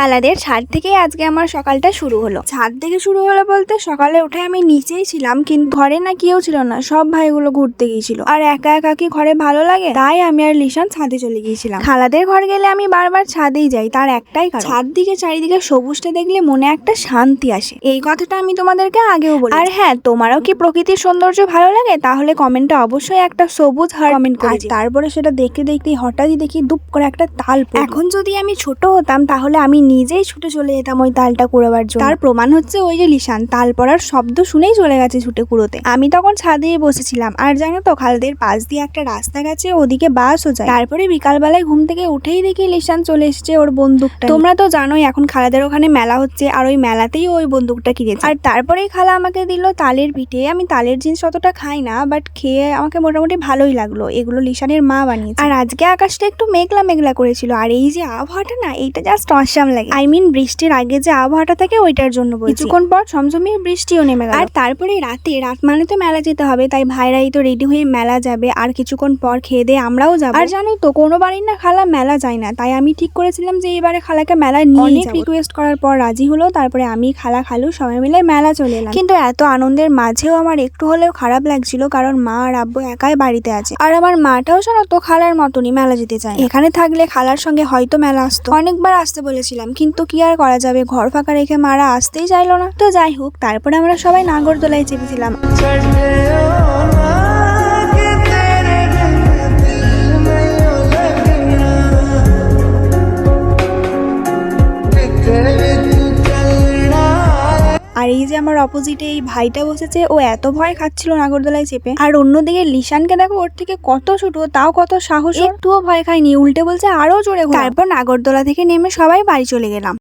খালাদের ছাদ থেকেই আজকে আমার সকালটা শুরু হলো। ছাদ থেকে শুরু হলো বলতে সকালে উঠে আমি নিচেই ছিলাম, কিন্তু ঘরে না কেউ ছিল না, সব ভাইগুলো ঘুরতে গিয়েছিল। আর একা একা কি ঘরে ভালো লাগে? তাই আমি আর লিশান ছাদে চলে গিয়েছিলাম। খালাদের ঘর গেলে আমি বারবার ছাদেই যাই, তার একটাই কারণ। ছাদ দিকে চারিদিকে সবুজটা দেখলে মনে একটা শান্তি আসে। এই কথাটা আমি তোমাদেরকে আগেও বলি আর হ্যাঁ তোমারও কি প্রকৃতির সৌন্দর্য ভালো লাগে? তাহলে কমেন্টে অবশ্যই একটা সবুজ হার কমেন্ট করে তারপরে সেটা দেখতে দেখতে হঠাৎই দেখি দুপ করে একটা তাল এখন যদি আমি ছোট হতাম, তাহলে আমি নিজেই ছুটে চলে যেতাম ওই তালটা কুড়োবার জন্য। তার প্রমাণ হচ্ছে ওই যে লিশান, তাল পড়ার শব্দ শুনেই চলে গেছে ছুটে কুড়োতে। আমি তখন ছাদে বসেছিলাম, আর জানো তো, খালদের পাশ দিয়ে একটা রাস্তা গেছে, ওদিকে বাসও যায়। তারপরে বিকালবেলায় ঘুম থেকে উঠেই দেখি লিশান চলে এসেছে ওর বন্দুকটা তোমরা তো জানোই, এখন খালাদের ওখানে মেলা হচ্ছে, আর ওই মেলাতেই ওই বন্দুকটা কিনেছে। আর তারপরেই খালা আমাকে দিল তালের পিঠে। আমি তালের জিনিস অতটা খাই না বাট খেয়ে আমাকে মোটামুটি ভালোই লাগল। এগুলো লিশানের মা বানিয়েছে। আর আজকে আকাশটা একটু মেঘলা মেঘলা করেছিল। আর এই যে আবহাওয়াটা না, এইটা জাস্ট অসাম লাগে আই মিন বৃষ্টির আগে যে আবহাওয়াটা থাকে ওইটার জন্য বলছি। কিছুক্ষণ পর ঝমঝমিয়ে বৃষ্টিও নেমে গেল। আর তারপরে রাতে রাত মানে তো মেলা যেতে হবে তাই ভাইরাই তো রেডি হয়ে মেলা যাবে। আর কিছুক্ষণ পর খেয়ে দিয়ে আমরাও যাব। আর জানো তো কোনো বাড়ির না খালা মেলা যায় না। তাই আমি ঠিক করেছিলাম যে এবারে খালাকে মেলায় নিয়ে অনেক রিকোয়েস্ট করার পর রাজি হলো তারপরে আমি খালা খালু সবাই মিলে মেলা চলে এলাম। কিন্তু এত আনন্দের মাঝেও আমার একটু হলেও খারাপ লাগছিল কারণ মা আর আব্বু একাই বাড়িতে আছে। আর আমার মাটাও শোনো তো খালার মতনই মেলা যেতে চায় এখানে থাকলে খালার সঙ্গে হয়তো মেলা আসতো। অনেকবার আসতে বলেছিলাম কিন্তু কি আর করা যাবে? ঘর ফাঁকা রেখে মারা আসতেই চাইলো না। তো যাই হোক, তারপরে আমরা সবাই নাগরদোলায় চেপেছিলাম। আর এই যে আমার অপোজিটে এই ভাইটা বসেছে ও এত ভয় খাচ্ছিল নাগরদোলায় চেপে আর অন্যদিকে লিশানকে দেখো ওর থেকে কত ছোট তাও কত সাহস। একটুও ভয় খায়নি উল্টে বলছে আরও জোরে। তারপর নাগরদোলা থেকে নেমে সবাই বাড়ি চলে গেলাম